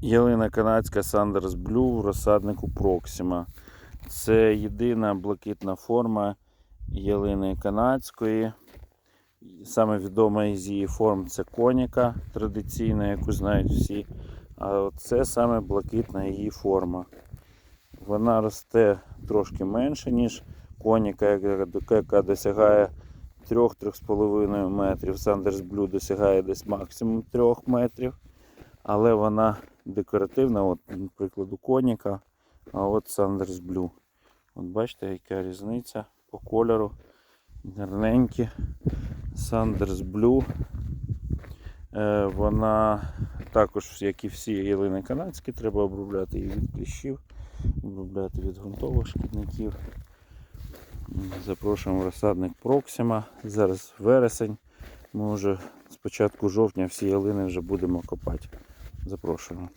Ялина канадська Sanders Blue в розсаднику Proxima. Це єдина блакитна форма ялини канадської. Саме відома із її форм це коніка традиційна, яку знають всі. А це саме блакитна її форма. Вона росте трошки менше, ніж коніка, яка- досягає 3-3,5 метрів. Sanders Blue досягає десь максимум 3 метрів. Але вона декоративна, от, наприклад, у коніка, а от Sanders Blue. От бачите, яка різниця по кольору. Гарненькі. Sanders Blue. Е, вона також, як і всі ялини канадські, треба обробляти її від кліщів, обробляти від ґрунтових шкідників. Запрошуємо розсадник Proxima. Зараз вересень. Ми вже з початку жовтня всі ялини вже будемо копати. Запрошуємо.